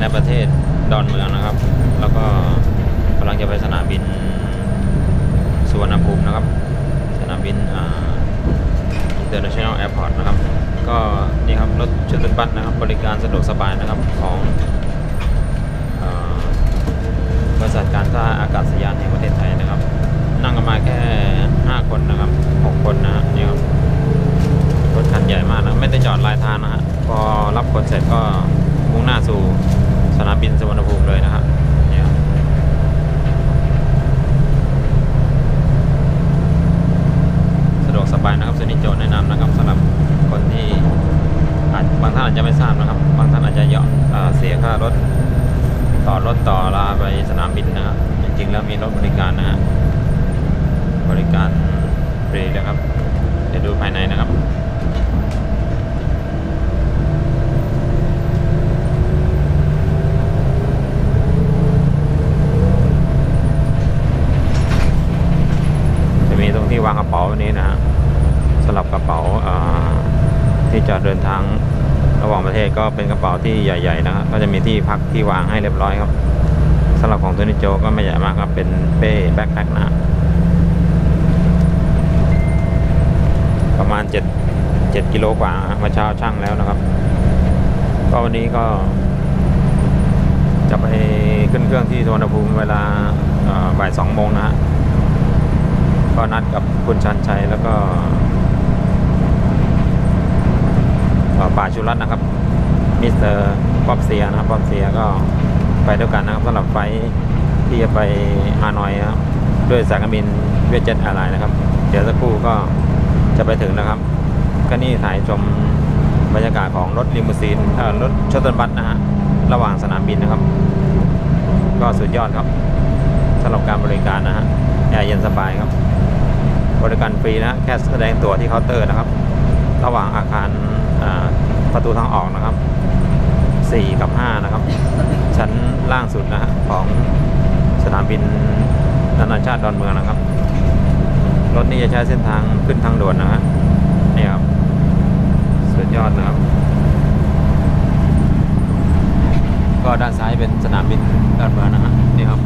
ในประเทศดอนเมืองนะครับ แล้วก็กำลังจะไปสนามบินสุวรรณภูมินะครับ สนามบินอ่า International Airport นะครับ ก็นี่ครับรถชัตเติลบัสนะครับ บริการสะดวกสบายนะครับของอบริษัทการท่าอากาศยานแห่งประเทศไทยนะครับ นั่งกันมาแค่ 5 คนนะครับ 6 คนนะนี่ครับรถคันใหญ่มากนะ ไม่ได้จอดลายทางนะฮะพอรับคนเสร็จก็มุ่งหน้าสู่สนามบินสุวรรณภูมิเลยนะครับนี่ครับ สะดวกสบายนะครับสนิทโจแนะนำนะครับสำหรับคนที่อาจบางท่านอาจจะไม่ทราบนะครับ บางท่านอาจจะเยาะเอ่อเสียค่ารถต่อรถต่อลาไปสนามบินนะค จริงๆ แล้วมีรถบริการนะฮะบริการฟรีนะครับ เดี๋ยวดูภายในนะครับจะมีตรงที่วางกระเป๋าวันนี้นะฮะสำหรับกระเป๋าอ่าที่จะเดินทางระหว่างประเทศก็เป็นกระเป๋าที่ใหญ่ ๆ นะครับก็จะมีที่พักที่วางให้เรียบร้อยครับ สำหรับของตัวนิโจก็ไม่ใหญ่มากครับ เป็นเป้แบ็คแพ็คนะประมาณ7 7กิโลกว่าเมื่อเช้าช่างแล้วนะครับ ก็วันนี้ก็ จะไปขึ้นเครื่องที่สุวรรณภูมิเวลาบ่ายสองโมงนะฮะก็นัดกับคุณชันชัยแล้วก็ป่าชุรัตน์นะครับมิสเตอร์ป๊อบเซียนะครับป๊อบเซียก็ ไปด้วยกันนะครับสำหรับไฟที่จะไปฮานอยครับด้วยสายการบินเวียดเจ็ตแอร์ไลน์นะครับ เดี๋ยวสักครู่ก็จะไปถึงนะครับ ก็นี่ถ่ายชมบรรยากาศของรถลิมูซีนรถชัตเติลบัสนะฮะระหว่างสนามบินนะครับ ก็สุดยอดครับสำหรับการบริการนะฮะแอร์เย็นสบายครับ บริการฟรีนะแค่แสดงตั๋วที่เคาน์เตอร์นะครับ ระหว่างอาคารประตูทางออกนะครับ 4 กับ 5 นะครับ ชั้นล่างสุดนะฮะของสนามบินนานาชาติดอนเมืองนะครับ รถนี้จะใช้เส้นทางขึ้นทางด่วนนะฮะนี่ครับสุดยอดนะครับ ก็ด้านซ้ายเป็นสนามบินดอนเมืองนะฮะนี่ครับ